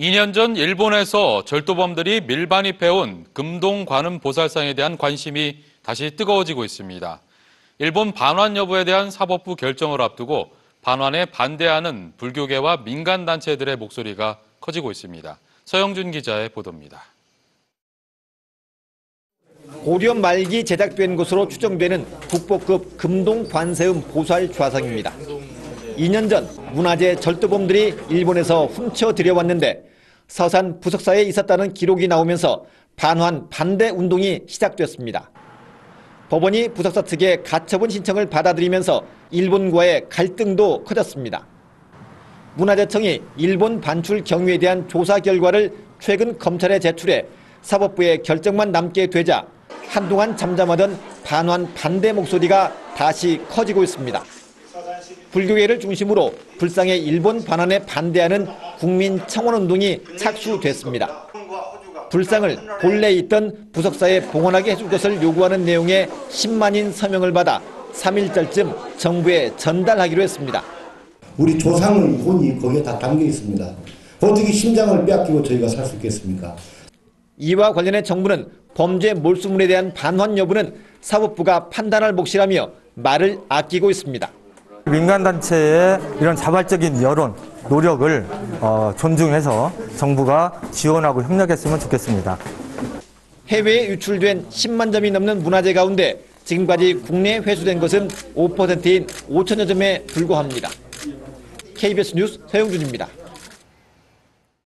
2년 전 일본에서 절도범들이 밀반입해온 금동 관음 보살상에 대한 관심이 다시 뜨거워지고 있습니다. 일본 반환 여부에 대한 사법부 결정을 앞두고 반환에 반대하는 불교계와 민간단체들의 목소리가 커지고 있습니다. 서영준 기자의 보도입니다. 고려 말기 제작된 것으로 추정되는 국보급 금동 관세음 보살 좌상입니다. 2년 전 문화재 절도범들이 일본에서 훔쳐 들여왔는데 서산 부석사에 있었다는 기록이 나오면서 반환 반대 운동이 시작됐습니다. 법원이 부석사 측의 가처분 신청을 받아들이면서 일본과의 갈등도 커졌습니다. 문화재청이 일본 반출 경위에 대한 조사 결과를 최근 검찰에 제출해 사법부의 결정만 남게 되자 한동안 잠잠하던 반환 반대 목소리가 다시 커지고 있습니다. 불교계를 중심으로 불상의 일본 반환에 반대하는 국민 청원운동이 착수됐습니다. 불상을 본래 있던 부석사에 봉헌하게 해줄 것을 요구하는 내용의 10만인 서명을 받아 3일절쯤 정부에 전달하기로 했습니다. 우리 조상의 혼이 거기에 다 담겨 있습니다. 어떻게 심장을 빼앗기고 저희가 살 수 있겠습니까? 이와 관련해 정부는 범죄 몰수문에 대한 반환 여부는 사법부가 판단할 몫이라며 말을 아끼고 있습니다. 민간단체의 이런 자발적인 여론, 노력을 어, 존중해서 정부가 지원하고 협력했으면 좋겠습니다. 해외에 유출된 10만 점이 넘는 문화재 가운데 지금까지 국내에 회수된 것은 5%인 5천여 점에 불과합니다. KBS 뉴스 서영준입니다.